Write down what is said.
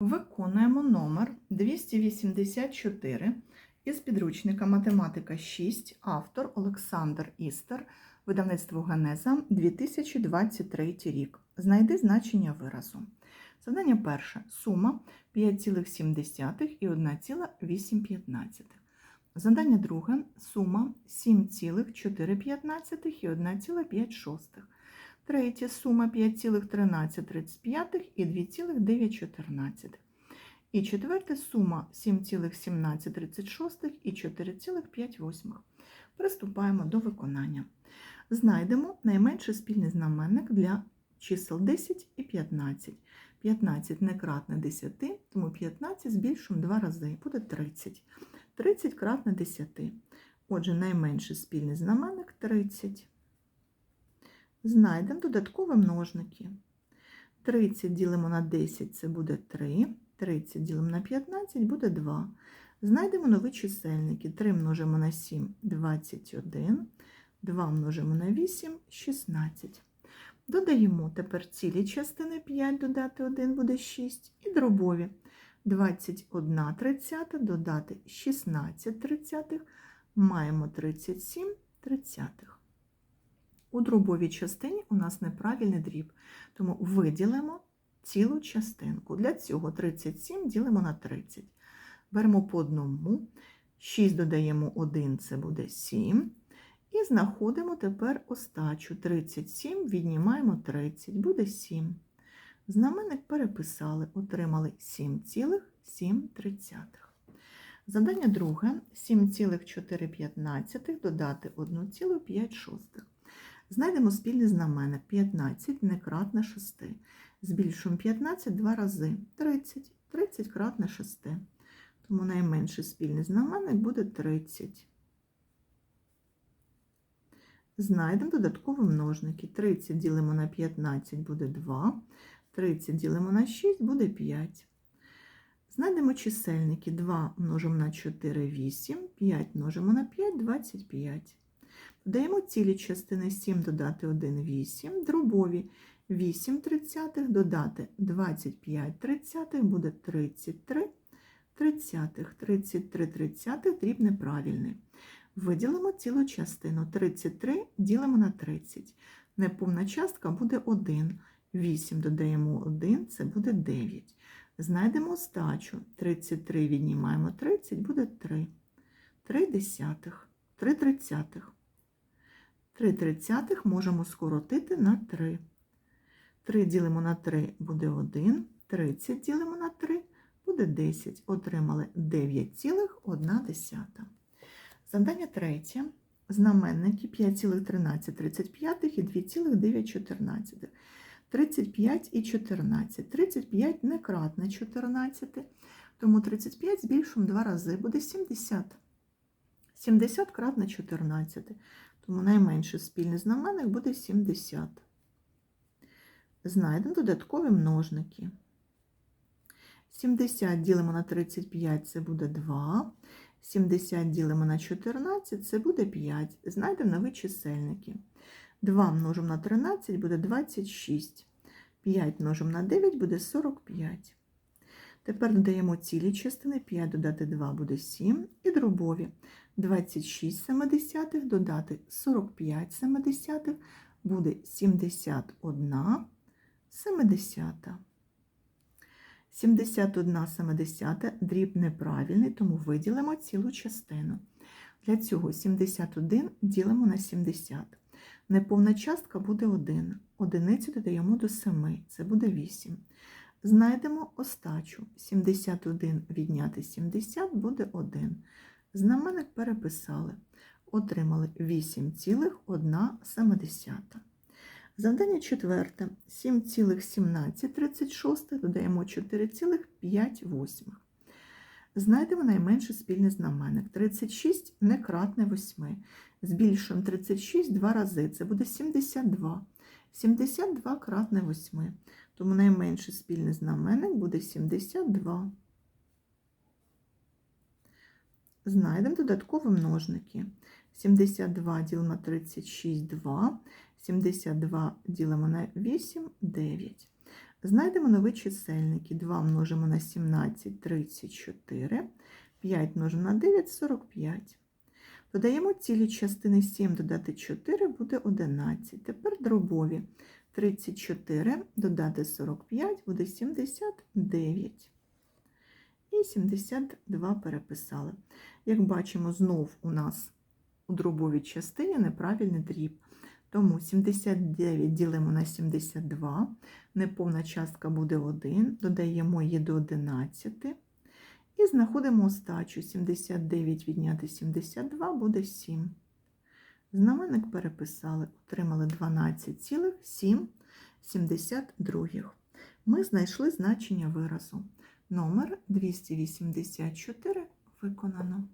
Виконуємо номер 284 із підручника Математика 6, автор Олександр Істер, видавництво Генеза 2023 рік. Знайди значення виразу. Завдання перше. Сума 5,7 і 1,8. Завдання друге. Сума 7,4 і 1,5. Третє сума 5,1335 і 2,914. І четверте сума 7,1736 і 4,5. Приступаємо до виконання. Знайдемо найменший спільний знаменник для чисел 10 і 15. 15 не кратне 10, тому 15 збільшуємо 2 рази, буде 30. 30 кратне 10. Отже, найменший спільний знаменник 30. Знайдемо додаткові множники. 30 ділимо на 10 це буде 3. 30 ділимо на 15 буде 2. Знайдемо нові чисельники. 3 множимо на 7 21. 2 множимо на 8 16. Додаємо тепер цілі частини 5 додати 1 буде 6. І дробові 21 тридцята додати 16 тридцятих. Маємо 37 тридцятих. У дробовій частині у нас неправильний дріб, тому виділимо цілу частинку. Для цього 37 ділимо на 30. Беремо по одному, 6 додаємо 1, це буде 7. І знаходимо тепер остачу 37, віднімаємо 30, буде 7. Знаменник переписали, отримали 7,7. Завдання друге 7,4 додати 1,5. Знайдемо спільний знаменник 15 не кратне 6. Збільшуємо 15 два рази 30, 30 кратне 6. Тому найменший спільний знаменник буде 30. Знайдемо додаткові множники. 30 ділимо на 15 буде 2, 30 ділимо на 6 буде 5. Знайдемо чисельники 2 множимо на 4 8, 5 множимо на 5 25. Додаємо цілі частини 7 додати 1 8, дробові 8 тридцятих додати 25 тридцятих буде 33 тридцятих, 33 тридцятих дріб неправильний. Виділимо цілу частину 33 ділимо на 30. Неповна частка буде 1. 8 додаємо 1, це буде 9. Знайдемо остачу. 33 віднімаємо 30, буде 3. 3 десятих, 3 тридцятих. 3 тридцятих можемо скоротити на 3. 3 ділимо на 3 буде 1, 30 ділимо на 3 буде 10. Отримали 9,1. Завдання третє. Знаменники 5,1335 і 2,914. 35 і 14. 35 не кратне 14, тому 35 збільшуємо 2 рази, буде 70. 70 кратне 14, тому найменший спільний знаменник буде 70. Знайдемо додаткові множники. 70 ділимо на 35, це буде 2. 70 ділимо на 14, це буде 5. Знайдемо нові чисельники. 2 множимо на 13 буде 26. 5 множимо на 9 буде 45. Тепер додаємо цілі частини. 5 додати 2 буде 7. І дробові. 26 семидесятих додати 45 семидесятих буде 71 семидесята. 71 семидесята дріб неправильний, тому виділимо цілу частину. Для цього 71 ділимо на 70. Неповна частка буде 1. Одиницю додаємо до 7, це буде 8. Знайдемо остачу. 71 відняти 70 буде 1. Знаменник переписали. Отримали 8,1. Завдання четверте. 7,1736 додаємо 4,5. Знайдемо найменший спільний знаменник. 36 не кратне 8. Збільшуємо 36 два рази. Це буде 72. 72 кратне 8. Тому найменший спільний знаменник буде 72. Знайдемо додаткові множники. 72 ділимо на 36 2. 72 ділимо на 8 9. Знайдемо нові чисельники. 2 множимо на 17 34, 5 множимо на 9 45. Додаємо цілі частини 7 додати 4 буде 11. Тепер дробові 34 додати 45 буде 79. І 72 переписали. Як бачимо, знов у нас у дробовій частині неправильний дріб. Тому 79 ділимо на 72, неповна частка буде 1, додаємо її до 11 і знаходимо остачу. 79 відняти 72 буде 7. Знаменник переписали, отримали 12,772. Ми знайшли значення виразу. Номер 284 виконано.